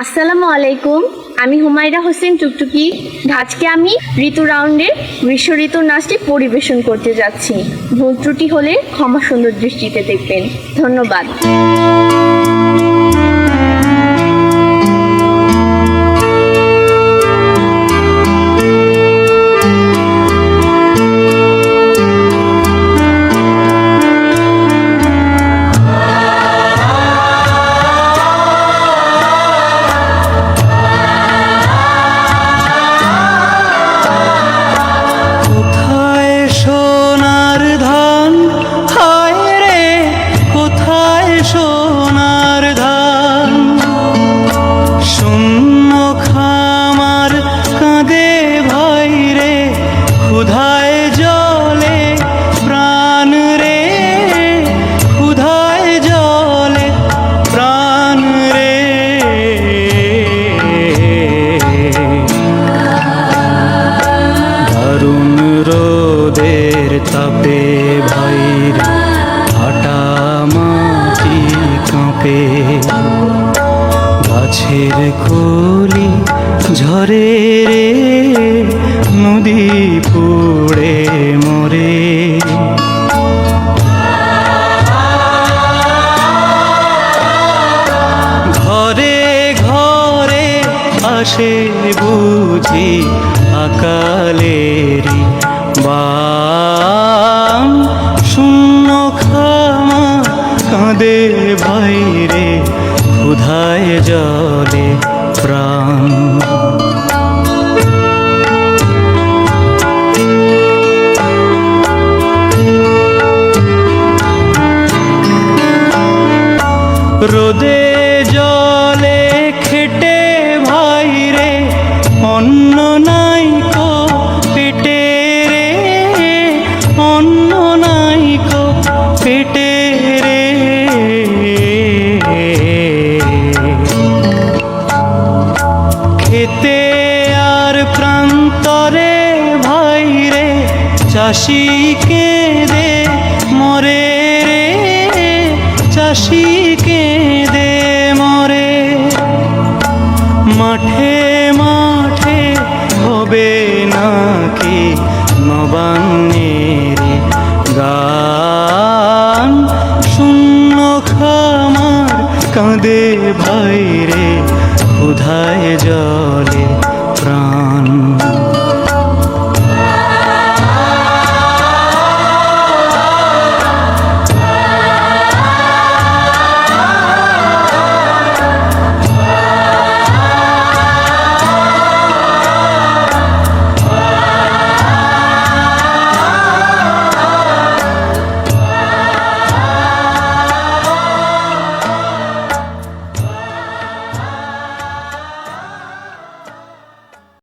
আসসালামু আলাইকুম, আমি হুমায়রা হোসেন টুকটুকি। আজকে আমি ঋতু রাউন্ডের গ্রীষ্ম ঋতুর নাচটি পরিবেশন করতে যাচ্ছি। ভুল ত্রুটি হলে ক্ষমা সুন্দর দৃষ্টিতে দেখবেন। ধন্যবাদ। ভাইর ফাটা মাটি কাঁপে। গাছের কলি ঝরে রে, নদী পুড়ে মরে। ঘরে ঘরে আসে বুঝি আকালেরি শূন্য খামা কাঁদে ভাইরে ক্ষুধায় জলে প্রাণ। রোদে খেতে আর প্রান্তরে ভাই রে, চাষি দে মরে রে, চাষি দে মরে। মাঠে মাঠে হবে নাকি নবান্নের গান? শূন্য খামার কাঁদে ভাই রে ক্ষুধায় জলে